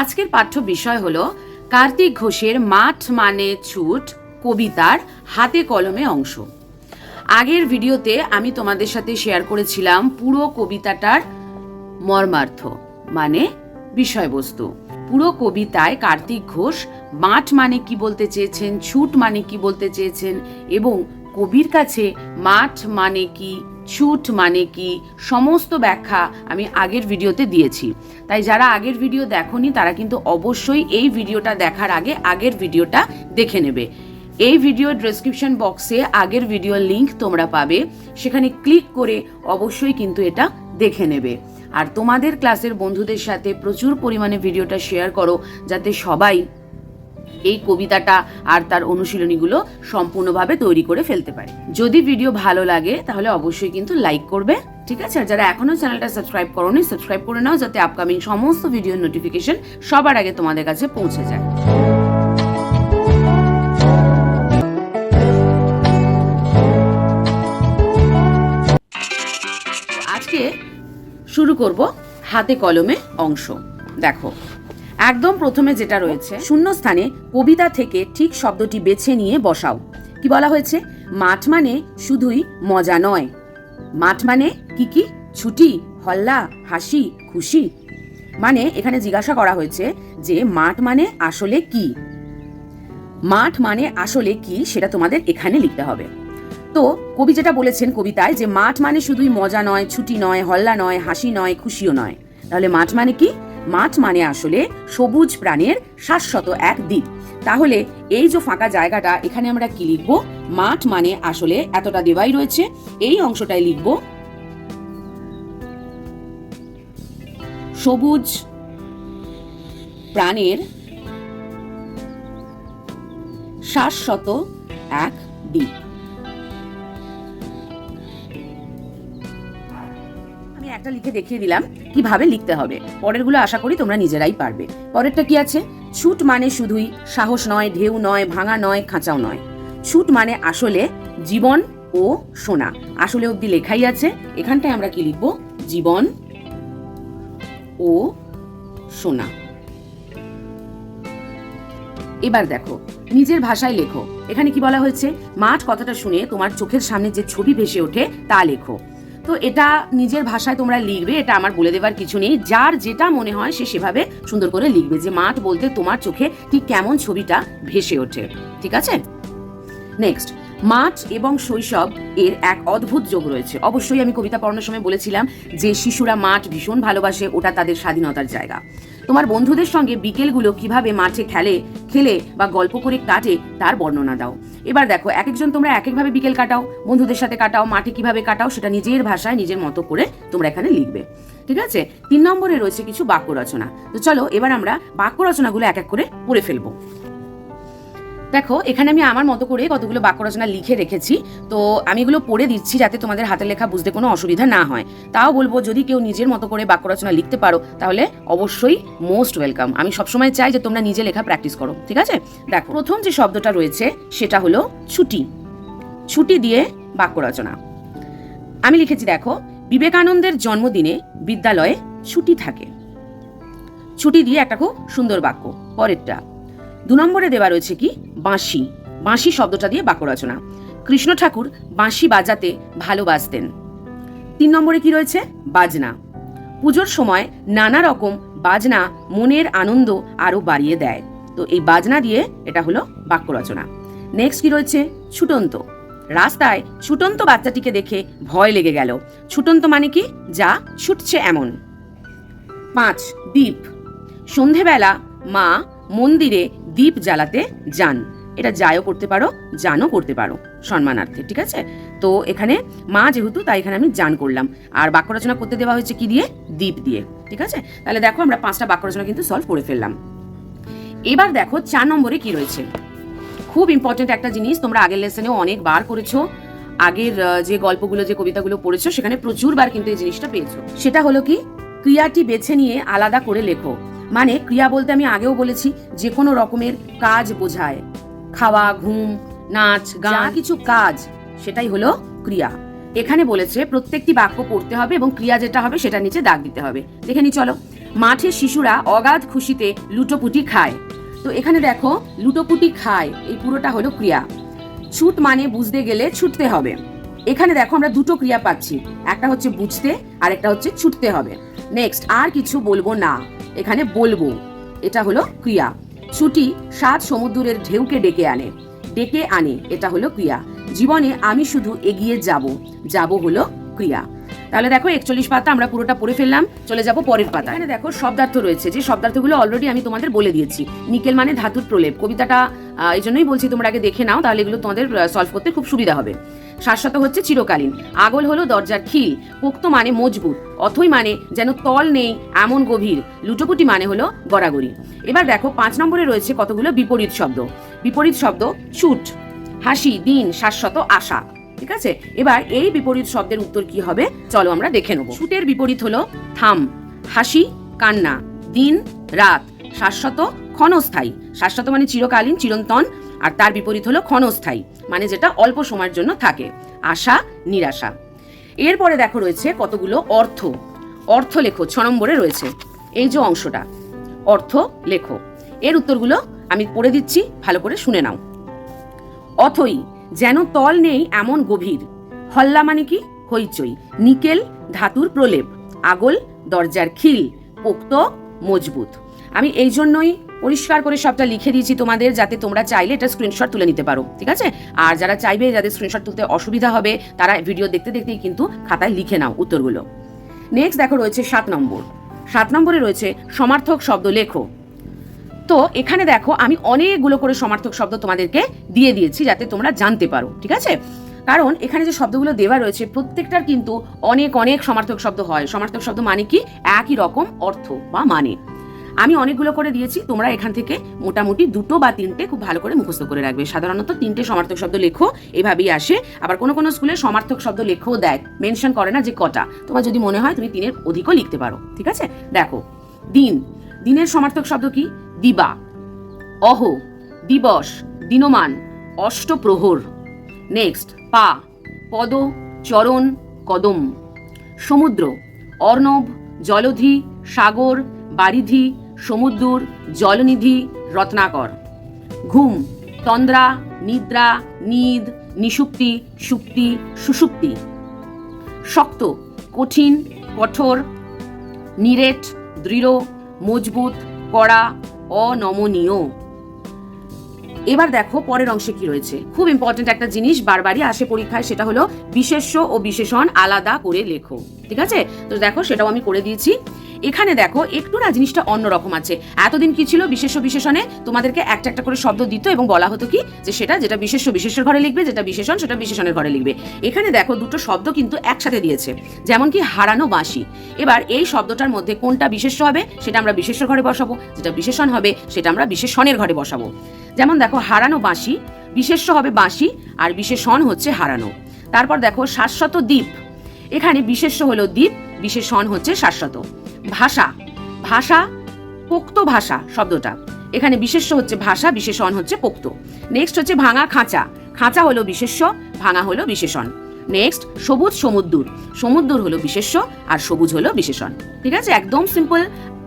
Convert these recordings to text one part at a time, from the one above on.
আজকের পাঠ্য বিষয় হলো কার্তিক ঘোষের মাঠ মানে ছুট, কবিতার হাতে কলমে অংশ। আগের ভিডিওতে আমি তোমাদের সাথে শেয়ার করেছিলাম পুরো কবিতাটার মর্মার্থ মানে বিষয়বস্তু। পুরো কবিতায় কার্তিক ঘোষ মাঠ মানে কি বলতে চেয়েছেন, ছুট মানে কি বলতে চেয়েছেন, এবং কবির কাছে মাঠ মানে কি ছুট মানে কি সমস্ত ব্যাখ্যা আমি আগের ভিডিওতে দিয়েছি। তাই যারা আগের ভিডিও দেখোনি, তারা কিন্তু অবশ্যই এই ভিডিওটা দেখার আগে আগের ভিডিওটা দেখে নেবে। এই ভিডিও ডেসক্রিপশন বক্সে আগের ভিডিওর লিংক তোমরা পাবে। সেখানে ক্লিক করে অবশ্যই কিন্তু এটা দেখে নেবে। আর তোমাদের ক্লাসের বন্ধুদের সাথে প্রচুর পরিমাণে ভিডিওটা শেয়ার করো, যাতে সবাই এই কবিতাটা আর তার অনুশীলনীগুলো সম্পূর্ণভাবে তৈরি করে ফেলতে পারে। যদি ভিডিও ভালো লাগে, তাহলে অবশ্যই কিন্তু লাইক করবে, ঠিক আছে? আর যারা এখনও চ্যানেলটা সাবস্ক্রাইব করোনি, সাবস্ক্রাইব করে নাও যাতে আপকামিং সমস্ত ভিডিওর নোটিফিকেশন সবার আগে তোমাদের কাছে পৌঁছে যায়। আজকে শুরু করব হাতে কলমে অংশ। দেখো একদম প্রথমে যেটা রয়েছে, শূন্যস্থানে কবিতা থেকে ঠিক শব্দটি বেছে নিয়ে বসাও। কি বলা হয়েছে? মাঠ মানে শুধুই মজা নয়। মাঠ মানে কি কি? ছুটি, হল্লা, হাসি, খুশি। মানে এখানে জিজ্ঞাসা করা হয়েছে যে মাঠ মানে আসলে কি? মাঠ মানে আসলে কি সেটা তোমাদের এখানে লিখতে হবে। তো কবি যেটা বলেছেন কবিতায় যে মাঠ মানে শুধুই মজা নয়, ছুটি নয়, হল্লা নয়, হাসি নয়, খুশিও নয়। তাহলে মাঠ মানে কি? মাঠ মানে আসলে সবুজ প্রাণের শাশ্বত এক দ্বীপ। তাহলে এই যে ফাঁকা জায়গাটা, এখানে আমরা কি লিখব? মাঠ মানে আসলে এতটা দেওয়াই রয়েছে। এই অংশটাই লিখব, সবুজ প্রাণের শাশ্বত এক দ্বীপ। আমি একটা লিখে দেখিয়ে দিলাম, কীভাবে লিখতে হবে। পরেরগুলো আশা করি তোমরা নিজেরাই পারবে। পরেরটা কি আছে? ছুট মানে শুধুই সাহস নয়, ঢেউ নয়, ভাঙা নয়, খাঁচাও নয়। ছুট মানে আসলে জীবন ও সোনা। আসলে অব্দি লেখাই আছে। এখানটায় আমরা কি লিখব? জীবন ও সোনা। এবার দেখো, নিজের ভাষায় লেখো। এখানে কি বলা হয়েছে? মাঠ কথাটা শুনে তোমার চোখের সামনে যে ছবি ভেসে ওঠে তা লেখো। তো এটা নিজের ভাষায় তোমরা লিখবে, এটা আমার বলে দেওয়ার কিছু নেই। যার যেটা মনে হয় সে সেভাবে সুন্দর করে লিখবে যে, মাঠ বলতে তোমার চোখে ঠিক কেমন ছবিটা ভেসে ওঠে। ঠিক আছে? নেক্সট মাঠ এবং শৈশব এর এক অদ্ভুত যোগ রয়েছে। অবশ্যই আমি কবিতা পড়ানোর সময় বলেছিলাম যে, শিশুরা মাঠ ভীষণ ভালোবাসে, ওটা তাদের স্বাধীনতার জায়গা। তোমার বন্ধুদের সঙ্গে বিকেলগুলো কীভাবে মাঠে খেলে খেলে বা গল্প করে কাটে, তার বর্ণনা দাও। এবার দেখো এক একজন তোমরা এক একভাবে বিকেল কাটাও, বন্ধুদের সাথে কাটাও, মাঠে কীভাবে কাটাও, সেটা নিজের ভাষায়, নিজের মতো করে তোমরা এখানে লিখবে। ঠিক আছে? তিন নম্বরে রয়েছে কিছু বাক্য রচনা। তো চলো, এবার আমরা বাক্য রচনাগুলো এক এক করে পড়ে ফেলব। দেখো, এখানে আমি আমার মতো করে কতগুলো বাক্য রচনা লিখে রেখেছি, তো আমি এগুলো পড়ে দিচ্ছি যাতে তোমাদের হাতের লেখা বুঝতে কোনো অসুবিধা না হয়। তাও বলব, যদি কেউ নিজের মতো করে বাক্য রচনা লিখতে পারো, তাহলে অবশ্যই মোস্ট ওয়েলকাম আমি সবসময় চাই যে তোমরা নিজে লেখা প্র্যাকটিস করো, ঠিক আছে? দেখো, প্রথম যে শব্দটা রয়েছে, সেটা হলো ছুটি। ছুটি দিয়ে বাক্য রচনা। আমি লিখেছি, দেখো, বিবেকানন্দের জন্মদিনে বিদ্যালয়ে ছুটি থাকে। ছুটি দিয়ে একটা খুব সুন্দর বাক্য, পরেরটা। দু নম্বরে দেওয়া রয়েছে কি? বাঁশি। বাঁশি শব্দটা দিয়ে বাক্য রচনা। কৃষ্ণ ঠাকুর বাঁশি বাজাতে ভালোবাসতেন। তিন নম্বরে কি রয়েছে? বাজনা। পুজোর সময় নানা রকম বাজনা মনের আনন্দ আরও বাড়িয়ে দেয়। তো এই বাজনা দিয়ে এটা হলো বাক্য রচনা। নেক্সট কি রয়েছে? ছুটন্ত। রাস্তায় ছুটন্ত বাচ্চাটিকে দেখে ভয় লেগে গেল। ছুটন্ত মানে কি? যা ছুটছে এমন। পাঁচ, দ্বীপ। সন্ধেবেলা মা মন্দিরে দ্বীপ জ্বালাতে যান। এটা যায়ও করতে পারো জানও করতে পারো সম্মানার্থে, ঠিক আছে? তো এখানে মা যেহেতু, তাই এখানে আমি জান করলাম। আর বাক্য রচনা করতে দেওয়া হয়েছে কি দিয়ে? দ্বীপ দিয়ে, ঠিক আছে? তাহলে দেখো আমরা পাঁচটা বাক্য রচনা কিন্তু সলভ করে ফেললাম। এবার দেখো চার নম্বরে কি রয়েছে? খুব ইম্পর্টেন্ট একটা জিনিস, তোমরা আগের লেসনেও অনেকবার করেছ। আগের যে গল্পগুলো, যে কবিতাগুলো পড়েছো, সেখানে প্রচুরবার কিন্তু এই জিনিসটা পেয়েছ। সেটা হলো কি? ক্রিয়াটি বেছে নিয়ে আলাদা করে লেখো। মানে ক্রিয়া বলতে আমি আগেও বলেছি যে কোনো রকমের কাজ বোঝায়। খাওয়া, ঘুম, নাচ, গান কিছু কাজ, সেটাই হলো ক্রিয়া। এখানে বলেছে প্রত্যেকটি বাক্য পড়তে হবে এবং ক্রিয়া যেটা হবে সেটা নিচে দাগ দিতে হবে। দেখে নি চলো। মাঠে শিশুরা অগাধ খুশিতে লুটোপুটি খায়। তো এখানে দেখো, লুটোপুটি খায়, এই পুরোটা হলো ক্রিয়া। ছুট মানে বুঝতে গেলে ছুটতে হবে। এখানে দেখো আমরা দুটো ক্রিয়া পাচ্ছি। একটা হচ্ছে বুঝতে আর একটা হচ্ছে ছুটতে হবে। নেক্সট আর কিছু বলব না। এখানে বলব, এটা হলো ক্রিয়া। ছুটি সাত সমুদ্রের ঢেউকে ডেকে আনে। ডেকে আনে, এটা হলো ক্রিয়া। জীবনে আমি শুধু এগিয়ে যাব যাব হলো ক্রিয়া। তাহলে দেখো একচল্লিশ পাতা আমরা পুরোটা পড়ে ফেললাম, চলে যাব পরের পাতা এখানে দেখো শব্দার্থ রয়েছে, যে শব্দার্থগুলো অলরেডি আমি তোমাদের বলে দিয়েছি। নিকেল মানে ধাতুর প্রলেপ। কবিতাটা এই জন্যই বলছি তোমরা আগে দেখে নাও, তাহলে এগুলো তোমাদের সলভ করতে খুব সুবিধা হবে। শাশ্বত হচ্ছে চিরকালীন। আগল হলো দরজার খিল, পোক্ত মানে মজবুত, অথই মানে যেন তল নেই, এমন গভীর। লুটোপুটি মানে হলো গড়াগড়ি। এবার দেখো পাঁচ নম্বরে রয়েছে কতগুলো বিপরীত শব্দ। বিপরীত শব্দ, ছুট, হাসি, দিন, শাশ্বত, আশা। ঠিক আছে? এবার এই বিপরীত শব্দের উত্তর কি হবে? চলো আমরা দেখে নেব। ছুটের বিপরীত হলো থাম, হাসি, কান্না, দিন, রাত, শাশ্বত, ক্ষণস্থায়ী। শাশ্বত মানে চিরকালীন, চিরন্তন, আর তার বিপরীত হলো ক্ষণস্থায়ী মানে যেটা অল্প সময়ের জন্য থাকে। আশা, নিরাশা। এরপরে দেখো রয়েছে কতগুলো অর্থ। অর্থ লেখো, ছ নম্বরে রয়েছে। এই যে অংশটা, অর্থ লেখো। এর উত্তরগুলো আমি পড়ে দিচ্ছি, ভালো করে শুনে নাও। অথই যেন তল নেই এমন গভীর। হল্লা মানে কি? হইচই। নিকেল, ধাতুর প্রলেপ। আগল, দরজার খিল। পোক্ত, মজবুত। আমি এই জন্যই পরিষ্কার করে সবটা লিখে দিয়েছি তোমাদের, যাতে তোমরা চাইলে এটা স্ক্রিনশট তুলে নিতে পারো, ঠিক আছে? আর যারা চাইবে যাদের স্ক্রিনশট তুলতে অসুবিধা হবে, তারা ভিডিও দেখতে দেখতেই কিন্তু খাতায় লিখে নাও উত্তরগুলো। নেক্সট দেখো রয়েছে সাত নম্বর। সাত নম্বরে রয়েছে, সমার্থক শব্দ লেখো। তো এখানে দেখো, আমি অনেকগুলো করে সমার্থক শব্দ তোমাদেরকে দিয়ে দিয়েছি যাতে তোমরা জানতে পারো, ঠিক আছে? কারণ এখানে যে শব্দগুলো দেওয়া রয়েছে, প্রত্যেকটার কিন্তু অনেক অনেক সমার্থক শব্দ হয়। সমার্থক শব্দ মানে কি? একই রকম অর্থ বা মানে। আমি অনেকগুলো করে দিয়েছি, তোমরা এখান থেকে মোটামুটি দুটো বা তিনটে খুব ভালো করে মুখস্থ করে রাখবে। সাধারণত তিনটে সমার্থক শব্দ লেখো, এভাবেই আসে। আবার কোনো কোনো স্কুলে সমার্থক শব্দ লেখো দেয়, মেনশন করে না যে কটা। তোমার যদি মনে হয় তুমি তিনের অধিকও লিখতে পারো, ঠিক আছে? দেখো, দিন। দিনের সমার্থক শব্দ কি? দিবা। অহ, দিবস, দিনমান, অষ্টপ্রহর। নেক্সট পা, পদ, চরণ, কদম। সমুদ্র, অর্ণব, জলধি, সাগর, বারিধি সমুদ্র জলনিধি, রত্নাকর। ঘুম, তন্দ্রা, নিদ্রা, নিদ নিষুপ্তি সুপ্তি সুষুপ্তি শক্ত, কঠিন, কঠোর, নিরেট, দৃঢ়, মজবুত, কড়া অনমনীয় এবার দেখো পরের অংশে কি রয়েছে। খুব ইম্পর্টেন্ট একটা জিনিস বারবারই আসে পরীক্ষায়, সেটা হলো বিশেষ্য ও বিশেষণ আলাদা করে লেখো। ঠিক আছে? তো দেখো সেটাও আমি করে দিয়েছি। এখানে দেখো একটু না জিনিসটা অন্যরকম আছে। এতদিন কি ছিল? বিশেষ্য বিশেষণে তোমাদেরকে একটা একটা করে শব্দ দিত এবং বলা হতো কি? যে সেটা, যেটা বিশেষ্য বিশেষের ঘরে লিখবে, যেটা বিশেষণ সেটা বিশেষণের ঘরে লিখবে। এখানে দেখো দুটো শব্দ কিন্তু একসাথে দিয়েছে। যেমন কি হারানো বাঁশি। এবার এই শব্দটার মধ্যে কোনটা বিশেষ্য হবে? সেটা আমরা বিশেষ্য ঘরে বসাবো। যেটা বিশেষণ হবে, সেটা আমরা বিশেষণের ঘরে বসাবো। যেমন দেখো হারানো বাঁশি, বিশেষ্য হবে বাঁশি আর বিশেষণ হচ্ছে হারানো। তারপর দেখো শাশ্বত দ্বীপ। এখানে বিশেষ্য হলো দ্বীপ, বিশেষণ হচ্ছে শাশ্বত। ভাষা ভাষা, পোক্ত ভাষা শব্দটা। এখানে বিশেষ্য হচ্ছে ভাষা, বিশেষণ হচ্ছে পোক্ত। নেক্সট হচ্ছে ভাঙা খাঁচা। খাঁচা হলো বিশেষ্য, ভাঙা হলো বিশেষণ। নেক্সট সবুজ সমুদ্র। সমুদ্র হলো বিশেষ্য আর সবুজ হলো বিশেষণ। ঠিক আছে? একদম সিম্পল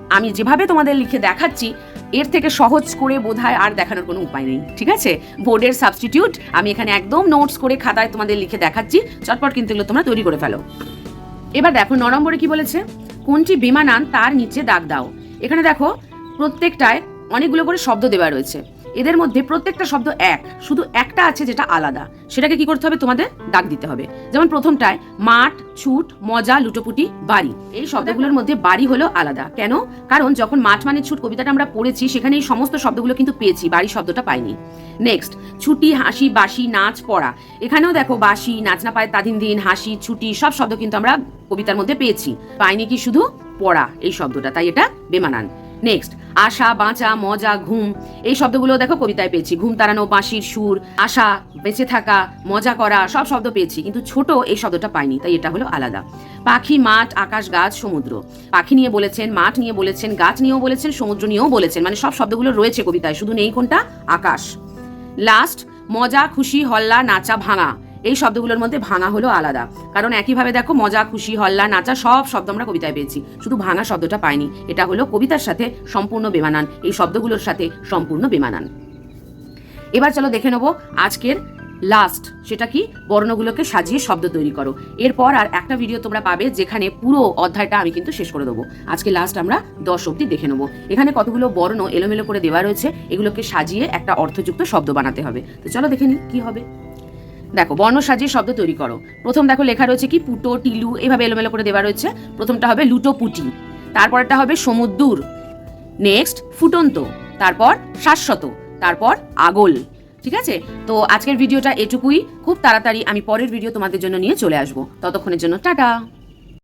আমি যেভাবে তোমাদের লিখে দেখাচ্ছি এর থেকে সহজ করে বোধহয় আর দেখানোর কোনো উপায় নেই, ঠিক আছে? বোর্ডের সাবস্টিটিউট আমি এখানে একদম নোটস করে খাতায় তোমাদের লিখে দেখাচ্ছি, চটপট কিন্তু এগুলো তোমরা তৈরি করে ফেলো। এবার দেখো, ন নম্বরে কি বলেছে? কোনটি বিমানান তার নিচে দাগ দাও? এখানে দেখো, প্রত্যেকটায় অনেকগুলো করে শব্দ দেওয়া রয়েছে। এদের মধ্যে প্রত্যেকটা শব্দ এক, শুধু একটা আছে যেটা আলাদা। সেটাকে কি করতে হবে? তোমাদের ডাক দিতে হবে। যেমন প্রথমটায়, মাঠ, ছুট, মজা, লুটোপুটি, বাড়ি। এই শব্দগুলোর মধ্যে বাড়ি হলো আলাদা। কেন? কারণ যখন মাঠ মানে ছুট কবিতাটা আমরা পড়েছি, সেখানে এই সমস্ত শব্দগুলো কিন্তু পেয়েছি, বাড়ি শব্দটা পাইনি। নেক্সট ছুটি, হাসি বাসি নাচ, পড়া। এখানেও দেখো বাসি নাচ না পায় তাদিন দিন, হাসি, ছুটি, সব শব্দ কিন্তু আমরা কবিতার মধ্যে পেয়েছি। পাইনি কি শুধু পড়া, এই শব্দটা। তাই এটা বেমানান। নেক্সট আশা, বাঁচা, মজা, ঘুম, এই শব্দগুলো দেখো কবিতায় পেয়েছি। ঘুম তাড়ানো, বাঁশির সুর, আশা, বেঁচে থাকা, মজা করা, সব শব্দ পেয়েছি, কিন্তু ছোট এই শব্দটা পাইনি, তাই এটা হলো আলাদা। পাখি, মাঠ, আকাশ, গাছ, সমুদ্র। পাখি নিয়ে বলেছেন, মাঠ নিয়ে বলেছেন, গাছ নিয়েও বলেছেন, সমুদ্র নিয়েও বলেছেন মানে সব শব্দগুলো রয়েছে কবিতায়, শুধু নেই কোনটা? আকাশ। লাস্ট মজা, খুশি, হল্লা, নাচা, ভাঙা। এই শব্দগুলোর মধ্যে ভাঙা হলো আলাদা। কারণ একইভাবে দেখো, মজা, খুশি, হল্লা, নাচা সব শব্দ আমরা কবিতায় পেয়েছি। শুধু ভাঙা শব্দটা পাইনি, এটা হলো কবিতার সাথে সম্পূর্ণ বেমানান, এই শব্দগুলোর সাথে সম্পূর্ণ বেমানান। এবার চলো দেখে নেব আজকের লাস্ট সেটা কি? বর্ণগুলোকে সাজিয়ে শব্দ তৈরি করো। এরপর আর একটা ভিডিও তোমরা পাবে, যেখানে পুরো অধ্যায়টা আমি কিন্তু শেষ করে দেবো। আজকে লাস্ট আমরা দশ অব্দি দেখে নেব। এখানে কতগুলো বর্ণ এলোমেলো করে দেওয়া রয়েছে, এগুলোকে সাজিয়ে একটা অর্থযুক্ত শব্দ বানাতে হবে। তো চলো দেখে নিই কি হবে। দেখো, বর্ণ সাজিয়ে শব্দ তৈরি করো। প্রথম দেখো লেখা রয়েছে কি? পুটো, টিলু, এভাবে এলোমেলো করে দেওয়া রয়েছে। প্রথমটা হবে লুটো পুটি। তারপরটা হবে সমুদ্দুর। নেক্সট ফুটন্ত। তারপর শাশ্বত। তারপর আগল। ঠিক আছে? তো আজকের ভিডিওটা এটুকুই। খুব তাড়াতাড়ি আমি পরের ভিডিও তোমাদের জন্য নিয়ে চলে আসব। ততক্ষণের জন্য টাটা!